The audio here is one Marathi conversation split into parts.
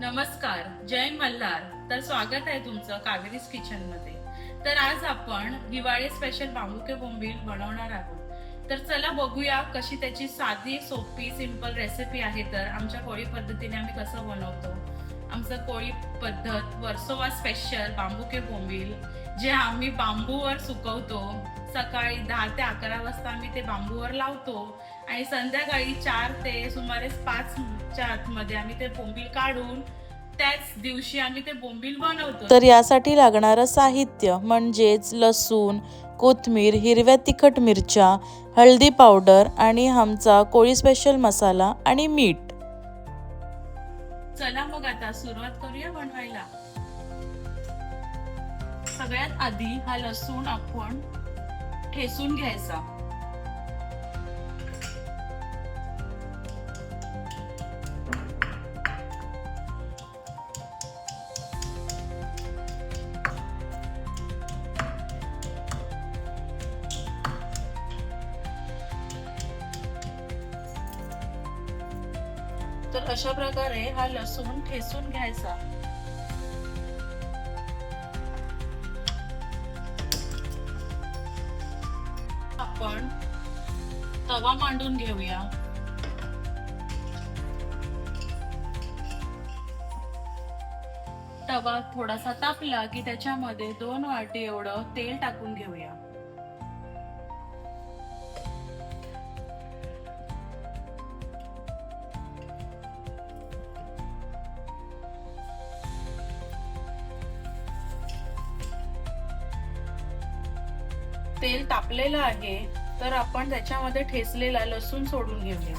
नमस्कार जय मल्हार. तर स्वागत आहे तुमचं कावेरीज किचनमध्ये. तर आज आपण दिवाळी स्पेशल बांबुके बोंबील बनवणार आहोत. तर चला बघूया कशी त्याची साधी सोपी सिंपल रेसिपी आहे तर आमच्या कोळी पद्धतीने आम्ही कसं बनवतो. आमचं कोळी पद्धत वर्सोवा स्पेशल बांबुके बोंबील जे आम्ही बांबूवर सुकवतो. सकाळी दहा ते अकरा वाजता आम्ही ते बांबूवर लावतो आणि संध्याकाळी चार ते सुमारे पाचच्या आतमध्ये आम्ही ते बोंबील काढून त्याच दिवशी आम्ही ते बोंबील बनवतो. तर यासाठी लागणारं साहित्य म्हणजेच लसूण कोथमीर हिरव्या तिखट मिरच्या हळदी पावडर आणि आमचा कोळी स्पेशल मसाला आणि मीठ. चला मग आता सुरुवात करूया बनवायला. सगळ्यात आधी हा लसूण आपण ठेसून घ्यायचा. तर अशा प्रकारे हा लसूण ठेसून घ्यायचा. आपण तवा मांडून घेऊया. तवा थोडासा तापला की त्याच्यामध्ये दोन वाटी एवढं तेल टाकून घेऊया. तेल तापलेलं आहे तर आपण त्याच्यामध्ये ठेचलेला लसूण सोडून घेऊया.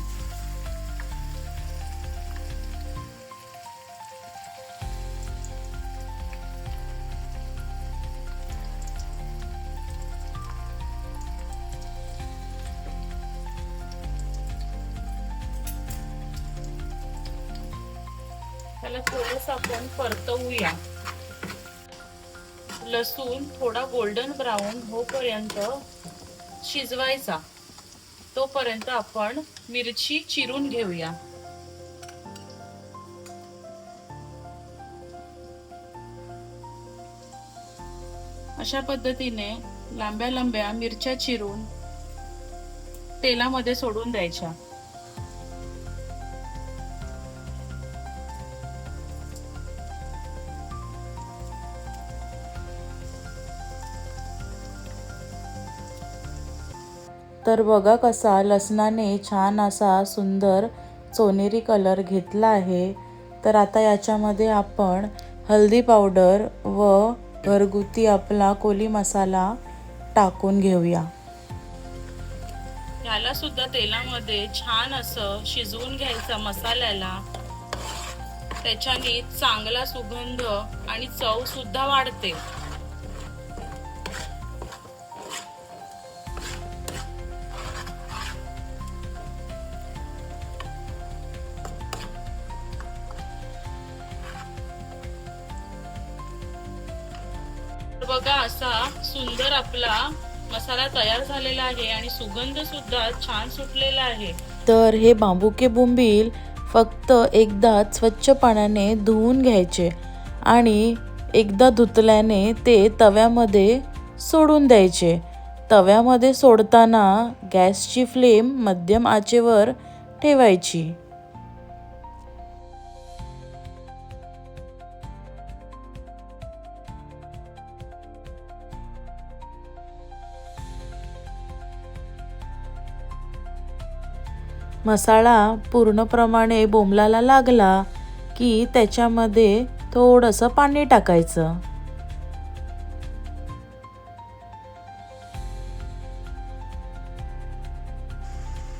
त्याला थोडस आपण परतवूया. लसूण थोडा गोल्डन ब्राऊन होपर्यंत शिजवायचा. तोपर्यंत आपण मिरची चिरून घेऊया. अशा पद्धतीने लांब्या लांब्या मिरच्या चिरून तेलामध्ये सोडून द्यायच्या. तर बघा कसा लसणाने छान असा सुंदर सोनेरी कलर घेतला आहे. तर आता याच्यामध्ये आपण हल्दी पावडर व घरगुती आपला कोली मसाला टाकून घेऊया. याला सुद्धा तेलामध्ये छान असं शिजवून घ्यायचं मसाल्याला. त्याच्याने चांगला सुगंध आणि चव सुद्धा वाढते. बघा असा सुंदर आपला मसाला तयार झालेला आहे आणि सुगंध सुद्धा छान सुटलेला आहे. तर हे बांबुके बोंबील फक्त एकदा स्वच्छ पाण्याने धुवून घ्यायचे आणि एकदा धुतल्याने ते तव्यामध्ये सोडून द्यायचे. तव्यामध्ये सोडताना गॅसची फ्लेम मध्यम आचेवर ठेवायची. मसाला पूर्णप्रमाणे बोंबलाला लागला की त्याच्यामध्ये थोडंसं पाणी टाकायचं.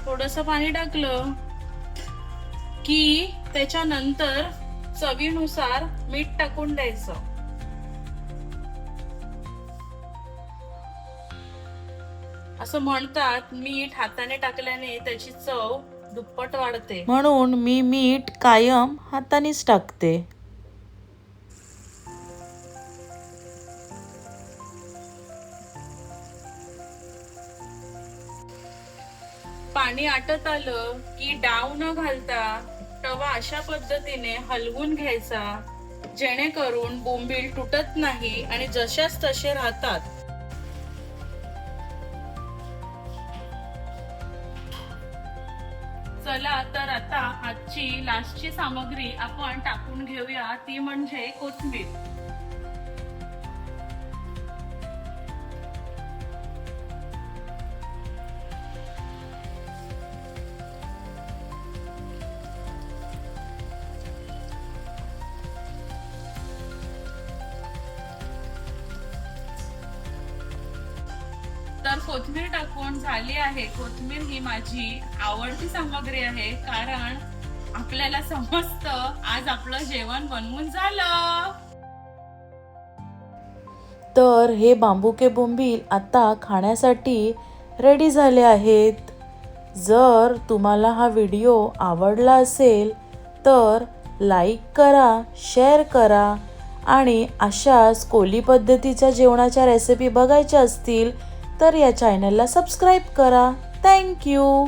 थोडस पाणी टाकलं की त्याच्यानंतर चवीनुसार मीठ टाकून द्यायचं. असं म्हणतात मीठ हाताने टाकल्याने त्याची चव दुप्पट वाढते. म्हणून मी मीठ कायम हातानेच टाकते. पाणी आटत आलं की डाव न घालता तवा अशा पद्धतीने हलवून घ्यायचा जेणेकरून बोंबील तुटत नाही आणि जशाच तसे राहतात. चला तर आता आजची लास्टची सामग्री आपण टाकून घेऊया. ती म्हणजे कोथिंबीर. कोथिंबीर टाकून झाली आहे. कोथिंबीर ही माझी आवडती सामग्री आहे. कारण आपल्याला समजतं आज आपलं जेवण बनवून झालं. तर हे बांबुके बोंबील आता खाण्यासाठी रेडी झाले आहेत. जर तुम्हाला हा व्हिडिओ आवडला असेल तर लाईक करा शेअर करा आणि अशाच कोली पद्धतीच्या जेवणाच्या रेसिपी बघायच्या असतील तर या चॅनलला सबस्क्राईब करा. थँक्यू